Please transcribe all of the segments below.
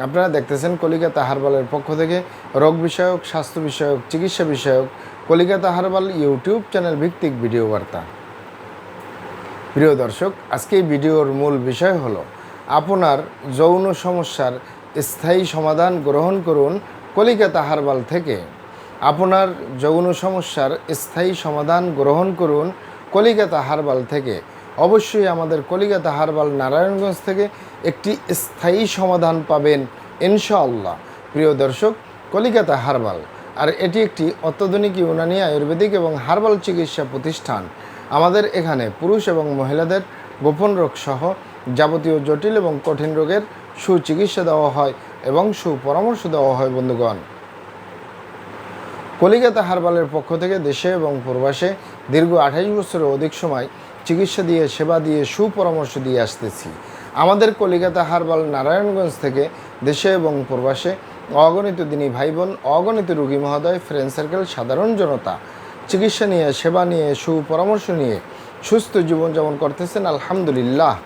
আপনারা দেখতেছেন কলিকাতা হারবালের পক্ষ থেকে রোগ বিষয়ক, স্বাস্থ্য বিষয়ক, চিকিৎসা বিষয়ক কলিকাতা হারবাল ইউটিউব চ্যানেল ভিত্তিক ভিডিও বার্তা। প্রিয় দর্শক, আজকে এই ভিডিওর মূল বিষয় হলো আপনার যৌন সমস্যার স্থায়ী সমাধান গ্রহণ করুন কলিকাতা হারবাল থেকে। আপনার যৌন সমস্যার স্থায়ী সমাধান গ্রহণ করুন কলিকাতা হারবাল থেকে। অবশ্যই আমাদের কলিকাতা হারবাল নারায়ণগঞ্জ থেকে একটি স্থায়ী সমাধান পাবেন, ইনশাআল্লাহ। প্রিয় দর্শক, কলিকাতা হারবাল, আর এটি একটি অত্যাধুনিক ইউনানি আয়ুর্বেদিক এবং হার্বাল চিকিৎসা প্রতিষ্ঠান। আমাদের এখানে পুরুষ এবং মহিলাদের গোপন রোগ সহ যাবতীয় জটিল এবং কঠিন রোগের সুচিকিৎসা দেওয়া হয় এবং সুপরামর্শ দেওয়া হয়, বন্ধুগণ। কলিকাতা হারবালের পক্ষ থেকে দেশে এবং প্রবাসে দীর্ঘ আঠাইশ বছরের অধিক সময় চিকিৎসা দিয়ে, সেবা দিয়ে, সুপরামর্শ দিয়ে আসতেছি। আমাদের কলিকাতা হারবাল নারায়ণগঞ্জ থেকে দেশে এবং প্রবাসে অগণিত দিনী ভাই বোন অগণিত রুগী মহোদয় ফ্রেন্ড সার্কেল সাধারণ জনতা। চিকিৎসা নিয়ে, সেবা নিয়ে, সুপরামর্শ নিয়ে সুস্থ জীবন জীবনযাপন করতেছেন, আলহামদুলিল্লাহ।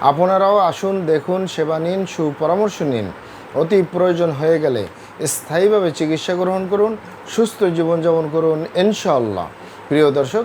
আপনারাও আসুন, দেখুন, সেবা নিন, সুপরামর্শ নিন। অতি প্রয়োজন হয়ে গেলে স্থায়ীভাবে চিকিৎসা গ্রহণ করুন, সুস্থ জীবন জীবনযাপন করুন, ইনশাআল্লাহ। প্রিয় দর্শক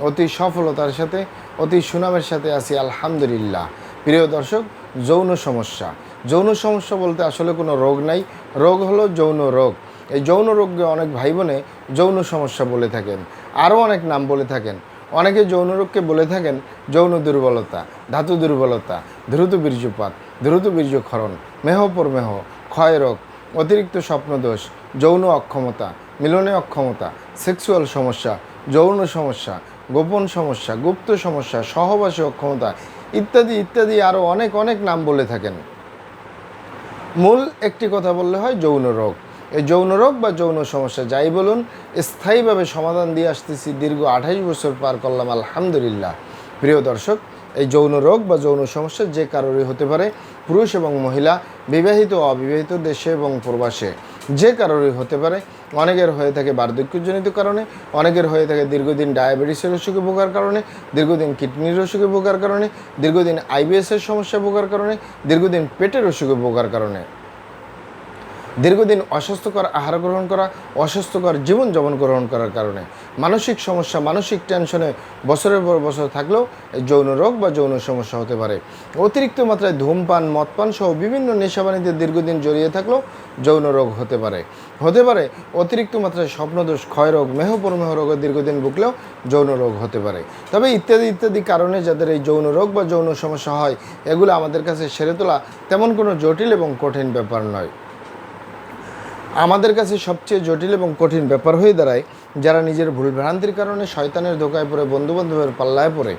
অতি সফলতার সাথে, অতি সুনামের সাথে আছি, আলহামদুলিল্লাহ। প্রিয় দর্শক, যৌন সমস্যা। যৌন সমস্যা বলতে আসলে কোনো রোগ নাই। রোগ হলো যৌন রোগ। এই যৌন রোগকে অনেক ভাই বোনে যৌন সমস্যা বলে থাকেন। আরও অনেক নাম বলে থাকেন। অনেকে যৌন রোগকে বলে থাকেন যৌন দুর্বলতা, ধাতু দুর্বলতা, দ্রুত বীর্যপাত, দ্রুত বীর্যক্ষরণ মেহপর মেহ, ক্ষয় রোগ, অতিরিক্ত স্বপ্নদোষ, যৌন অক্ষমতা, মিলনে অক্ষমতা, সেক্সুয়াল সমস্যা, যৌন সমস্যা গোপন সমস্যা, গুপ্ত সমস্যা, সহবাসী অক্ষমতা ইত্যাদি ইত্যাদি আরও অনেক অনেক নাম বলে থাকেন। মূল একটি কথা বললে হয় যৌন রোগ। এই যৌন রোগ বা যৌন সমস্যা যাই বলুন, স্থায়ীভাবে সমাধান দিয়ে আসতেছি দীর্ঘ আঠাইশ বছর পার করলাম, আলহামদুলিল্লাহ। প্রিয় দর্শক, এই যৌন রোগ বা যৌন সমস্যা যে কারোরই হতে পারে, পুরুষ এবং মহিলা, বিবাহিত অবিবাহিত দেশে এবং প্রবাসে, যে কারোরই হতে পারে অনেকের হয়ে থাকে বার্ধক্যজনিত কারণে, অনেকের হয়ে থাকে দীর্ঘদিন ডায়াবেটিসের অসুখে ভোগার কারণে, দীর্ঘদিন কিডনির অসুখে ভোগার কারণে, দীর্ঘদিন আইবিএসের সমস্যা ভোগার কারণে, দীর্ঘদিন পেটের অসুখে ভোগার কারণে। দীর্ঘদিন অস্বাস্থ্যকর আহার গ্রহণ করা, অস্বাস্থ্যকর জীবনযাপন গ্রহণ করার কারণে মানসিক সমস্যা, মানসিক টেনশনে বছরের পর বছর থাকলেও যৌন রোগ বা যৌন সমস্যা হতে পারে। অতিরিক্ত মাত্রায় ধূমপান, মদপান সহ বিভিন্ন নেশাবানিতে দীর্ঘদিন জড়িয়ে থাকলেও যৌন রোগ হতে পারে। হতে পারে, অতিরিক্ত মাত্রায় স্বপ্নদোষ, ক্ষয়রোগ মেহপরমেহ রোগের দীর্ঘদিন ভুগলেও যৌন রোগ হতে পারে। তবে ইত্যাদি ইত্যাদি কারণে যাদের এই যৌন রোগ বা যৌন সমস্যা হয়, এগুলো আমাদের কাছে সেরে তোলা তেমন কোনো জটিল এবং কঠিন ব্যাপার নয়। আমাদের কাছে সবচেয়ে জটিল এবং কঠিন ব্যাপার হয়ে দাঁড়ায় যারা নিজের ভুলভ্রান্তির কারণে শয়তানের ধোকায় পড়ে, বন্ধুবান্ধবের পাল্লায় পড়ে,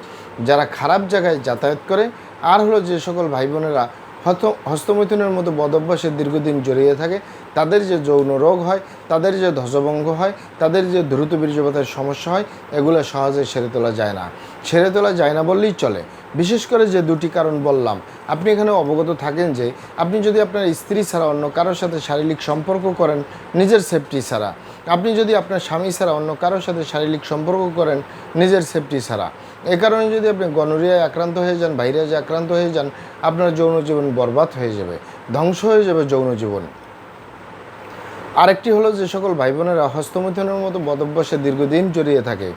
যারা খারাপ জায়গায় যাতায়াত করে, আর হলো যে সকল ভাই বোনেরা হত হস্তমৈথুনের মতো বদ অভ্যাসে দীর্ঘদিন জড়িয়ে থাকে তাদের যে যৌন রোগ হয়, তাদের যে ধ্বজভঙ্গ হয়, তাদের যে দ্রুত বীর্যপাতের সমস্যা হয়, এগুলো সহজে সেরে তোলা যায় না। সেরে তোলা যায় না বললেই চলে। বিশেষ করে যে দুটি কারণ বললাম। আপনি এখানে অবগত থাকেন যে, আপনি যদি আপনার স্ত্রী ছাড়া অন্য কারোর সাথে শারীরিক সম্পর্ক করেন, নিজের সেফটি ছাড়া। আপনি যদি আপনার স্বামী ছাড়া অন্য কারোর সাথে শারীরিক সম্পর্ক করেন, নিজের সেফটি ছাড়া। এ কারণে যদি আপনি গনোরিয়ায় আক্রান্ত হয়ে যান ভাইরাসে আক্রান্ত হয়ে যান, আপনার যৌন জীবন বরবাদ হয়ে যাবে, ধ্বংস হয়ে যাবে যৌন জীবন আরেকটি হলো যে সকল ভাই বোনেরা হস্তমৈথুনের মতো বদভ্যাসে দীর্ঘদিন জড়িয়ে থাকে।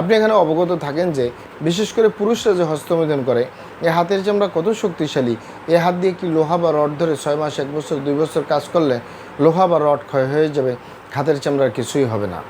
আপনি এখানে অবগত থাকেন যে, বিশেষ করে পুরুষরা যে হস্তমৈথুন করে, এ হাতের চামড়া কত শক্তিশালী, এ হাত দিয়ে কি লোহা বা রড ধরে ছয় মাস, এক বছর, দুই বছর কাজ করলে লোহা বা রড ক্ষয় হয়ে যাবে, হাতের চামড়ার কিছুই হবে না।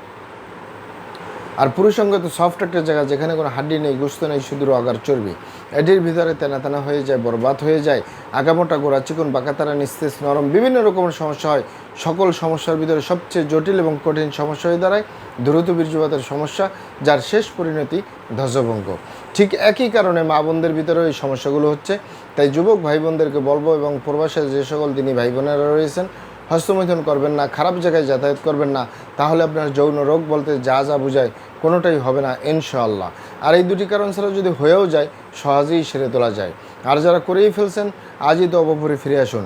আর পুরুষাঙ্গ তো সফট একটা জায়গা যেখানে কোনো হাড্ডি নেই, গুস্ত নেই শুধু আগার চর্বি। এটির ভিতরে তেনা তেনা হয়ে যায়, বরবাদ হয়ে যায়, আগামোটা গোড়া চিকন বাঁকাতারা নিস্তেজ, নরম, বিভিন্ন রকমের সমস্যা হয়। সকল সমস্যার ভিতরে সবচেয়ে জটিল এবং কঠিন সমস্যা হয়ে দাঁড়ায়, দ্রুত বীর্যপাতের সমস্যা, যার শেষ পরিণতি ধ্বজভঙ্গ। ঠিক একই কারণে মা বোনদের ভিতরেও এই সমস্যাগুলো হচ্ছে। তাই যুবক ভাই বোনদেরকে বলব এবং প্রবাসে যে সকল তিনি ভাই বোনেরা রয়েছেন হস্তমৈথুন করবেন না, খারাপ জায়গায় যাতায়াত করবেন না, তাহলে আপনার যৌন রোগ বলতে যা যা বোঝায় কোনোটাই হবে না, ইনশাআল্লাহ। আর এই দুটি কারণ ছাড়া যদি হয়েও যায়, সহজেই সেরে তোলা যায়। আর যারা করেই ফেলছেন, আজই তো অবপরে ফিরে আসুন।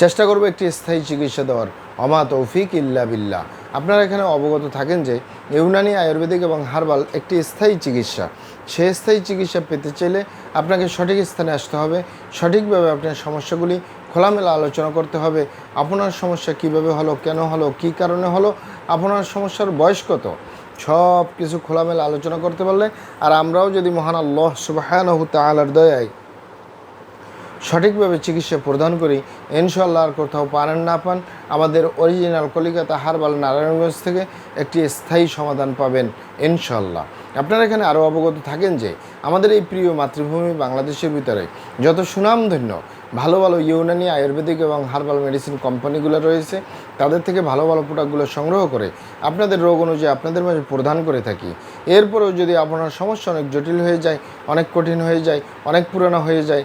চেষ্টা করব একটি স্থায়ী চিকিৎসা দেওয়ার। অমা তৌফিক ইল্লা বিল্লা আপনারা এখানে অবগত থাকেন যে, ইউনানি আয়ুর্বেদিক এবং হার্বাল একটি স্থায়ী চিকিৎসা। সে স্থায়ী চিকিৎসা পেতে চাইলে আপনাকে সঠিক স্থানে আসতে হবে। সঠিকভাবে আপনার সমস্যাগুলি খোলামেলা আলোচনা করতে হবে। আপনার সমস্যা কীভাবে হলো, কেন হলো, কি কারণে হলো, আপনার সমস্যার বয়স কত? সব কিছু খোলামেলা আলোচনা করতে পারলে। আর আমরাও যদি মহান আল্লাহ সুবাহ তালার দয়ায় সঠিকভাবে চিকিৎসা প্রদান করি ইনশাল্লাহ আর কোথাও পারেন না পান, আমাদের অরিজিনাল কলিকাতা হারবাল নারায়ণগঞ্জ থেকে একটি স্থায়ী সমাধান পাবেন ইনশাল্লাহ আপনারা এখানে আরও অবগত থাকেন যে, আমাদের এই প্রিয় মাতৃভূমি বাংলাদেশের ভিতরে যত সুনামধন্য, ভালো ভালো ইউনানি, আয়ুর্বেদিক এবং হার্বাল মেডিসিন কোম্পানিগুলো রয়েছে, তাদের থেকে ভালো ভালো প্রোডাক্টগুলো সংগ্রহ করে আপনাদের রোগ অনুযায়ী আপনাদের মাঝে প্রদান করে থাকি। এরপরেও যদি আপনার সমস্যা অনেক জটিল হয়ে যায়, অনেক কঠিন হয়ে যায়, অনেক পুরানো হয়ে যায়